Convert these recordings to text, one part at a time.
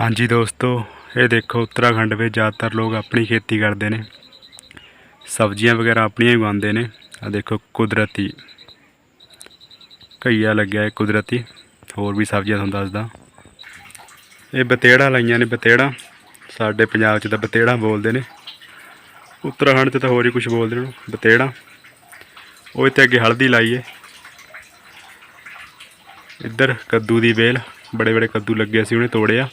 ਹਾਂਜੀ ਦੋਸਤੋ ਇਹ ਦੇਖੋ ਉੱਤਰਾਖੰਡ ਵਿੱਚ ਜ਼ਿਆਦਾਤਰ ਲੋਕ ਆਪਣੀ ਖੇਤੀ ਕਰਦੇ ਨੇ। ਸਬਜ਼ੀਆਂ ਵਗੈਰਾ ਆਪਣੀਆਂ ਹੀ ਉਗਾਉਂਦੇ ਨੇ। ਆ ਦੇਖੋ ਕੁਦਰਤੀ ਘਈਆ ਲੱਗਿਆ ਹੈ ਕੁਦਰਤੀ ਹੋਰ ਵੀ ਸਬਜ਼ੀਆਂ ਤੁਹਾਨੂੰ ਦੱਸਦਾ। ਇਹ ਬਤੇੜਾ ਲਾਈਆਂ ਨੇ ਬਤੇੜਾ। ਸਾਡੇ ਪੰਜਾਬ 'ਚ ਤਾਂ ਬਤੇੜਾ ਬੋਲਦੇ ਨੇ। ਉੱਤਰਾਖੰਡ 'ਚ ਤਾਂ ਹੋਰ ਹੀ ਕੁਝ ਬੋਲਦੇ ਨੇ ਉਹਨੂੰ, ਬਤੇੜਾ। ਉਹ ਇੱਥੇ ਅੱਗੇ ਹਲਦੀ ਲਾਈ ਹੈ ਇੱਧਰ ਕੱਦੂ ਦੀ ਵੇਲ। ਬੜੇ ਬੜੇ ਕੱਦੂ ਲੱਗੇ ਸੀ ਉਹਨੇ ਤੋੜਿਆ।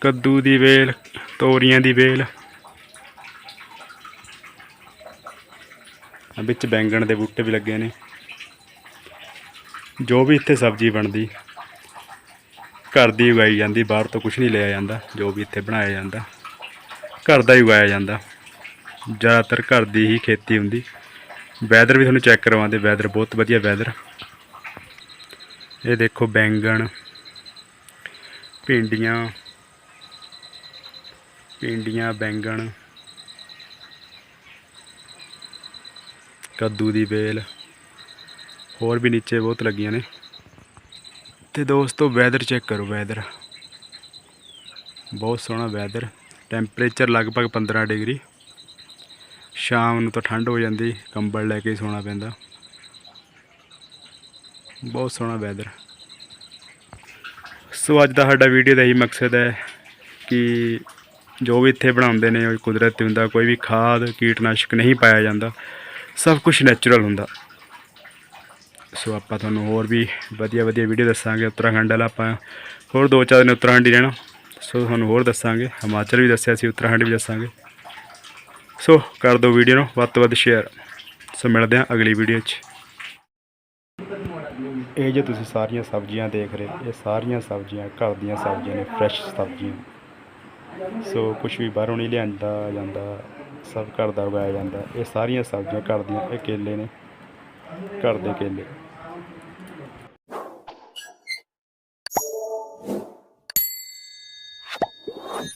ਕੱਦੂ ਦੀ ਵੇਲ, ਤੋਰੀਆਂ ਦੀ ਵੇਲ। ਵਿੱਚ ਬੈਂਗਣ ਦੇ ਬੂਟੇ ਵੀ ਲੱਗੇ ਨੇ। ਜੋ ਵੀ ਇੱਥੇ ਸਬਜ਼ੀ ਬਣਦੀ, ਘਰ ਦੀ ਉਗਾਈ ਜਾਂਦੀ, ਬਾਹਰ ਤੋਂ ਕੁਝ ਨਹੀਂ ਲਿਆ ਜਾਂਦਾ, ਜੋ ਵੀ ਇੱਥੇ ਬਣਾਇਆ ਜਾਂਦਾ। ਘਰ ਦਾ ਹੀ ਉਗਾਇਆ ਜਾਂਦਾ। ਜ਼ਿਆਦਾਤਰ ਘਰ ਦੀ ਹੀ ਖੇਤੀ ਹੁੰਦੀ। ਵੈਦਰ ਵੀ ਤੁਹਾਨੂੰ ਚੈੱਕ ਕਰਵਾਉਂਦੇ ਵੈਦਰ ਬਹੁਤ ਵਧੀਆ ਵੈਦਰ ਇਹ ਦੇਖੋ ਬੈਂਗਣ, ਭਿੰਡੀਆਂ ਭਿੰਡੀਆਂ, ਬੈਂਗਣ, ਕੱਦੂ ਦੀ ਵੇਲ, ਹੋਰ ਵੀ ਨੀਚੇ ਬਹੁਤ ਲੱਗੀਆਂ ਨੇ। ਤੇ ਦੋਸਤੋ ਵੈਦਰ ਚੈੱਕ ਕਰੋ ਵੈਦਰ ਬਹੁਤ ਸੋਹਣਾ ਵੈਦਰ ਟੈਂਪਰੇਚਰ ਲਗਭਗ 15 ਡਿਗਰੀ। ਸ਼ਾਮ ਨੂੰ ਤਾਂ ਠੰਡ ਹੋ ਜਾਂਦੀ, ਕੰਬਲ ਲੈ ਕੇ ਹੀ ਸੌਣਾ ਪੈਂਦਾ। ਬਹੁਤ ਸੋਹਣਾ ਵੈਦਰ ਸੋ ਅੱਜ ਦਾ ਸਾਡਾ ਵੀਡੀਓ ਦਾ ਇਹੀ ਮਕਸਦ ਹੈ ਕਿ ਜੋ ਵੀ ਇੱਥੇ ਬਣਾਉਂਦੇ ਨੇ, ਉਹ ਕੁਦਰਤੀ ਹੁੰਦਾ, ਕੋਈ ਵੀ ਖਾਦ, ਕੀਟਨਾਸ਼ਕ ਨਹੀਂ ਪਾਇਆ ਜਾਂਦਾ, ਸਭ ਕੁਝ ਨੈਚੁਰਲ ਹੁੰਦਾ। ਸੋ ਆਪਾਂ ਤੁਹਾਨੂੰ ਹੋਰ ਵੀ ਵਧੀਆ ਵਧੀਆ ਵੀਡੀਓ ਦੱਸਾਂਗੇ ਉੱਤਰਾਖੰਡ ਵਾਲਾ। ਆਪਾਂ ਹੋਰ ਦੋ ਚਾਰ ਦਿਨ ਉੱਤਰਾਖੰਡ ਹੀ ਰਹਿਣਾ। ਸੋ ਤੁਹਾਨੂੰ ਹੋਰ ਦੱਸਾਂਗੇ। ਹਿਮਾਚਲ ਵੀ ਦੱਸਿਆ ਸੀ, ਉੱਤਰਾਖੰਡ ਵੀ ਦੱਸਾਂਗੇ। ਸੋ ਕਰ ਦਿਓ ਵੀਡੀਓ ਨੂੰ, ਵੱਧ ਤੋਂ ਵੱਧ ਸ਼ੇਅਰ ਸੋ ਮਿਲਦੇ ਹਾਂ ਅਗਲੀ ਵੀਡੀਓ 'ਚ। ਇਹ ਜੋ ਤੁਸੀਂ ਸਾਰੀਆਂ ਸਬਜ਼ੀਆਂ ਦੇਖ ਰਹੇ ਇਹ ਸਾਰੀਆਂ ਸਬਜ਼ੀਆਂ ਘਰ ਦੀਆਂ ਸਬਜ਼ੀਆਂ ਨੇ ਫਰੈਸ਼ ਸਬਜ਼ੀਆਂ। ਸੋ ਕੁਝ ਵੀ ਬਾਹਰੋਂ ਨਹੀਂ ਲਿਆਂਦਾ ਜਾਂਦਾ, ਸਭ ਘਰ ਦਾ ਉਗਾਇਆ ਜਾਂਦਾ। ਇਹ ਸਾਰੀਆਂ ਸਬਜ਼ੀਆਂ ਘਰ ਦੀਆਂ, ਇਹ ਕੇਲੇ ਨੇ, ਘਰ ਦੇ ਕੇਲੇ।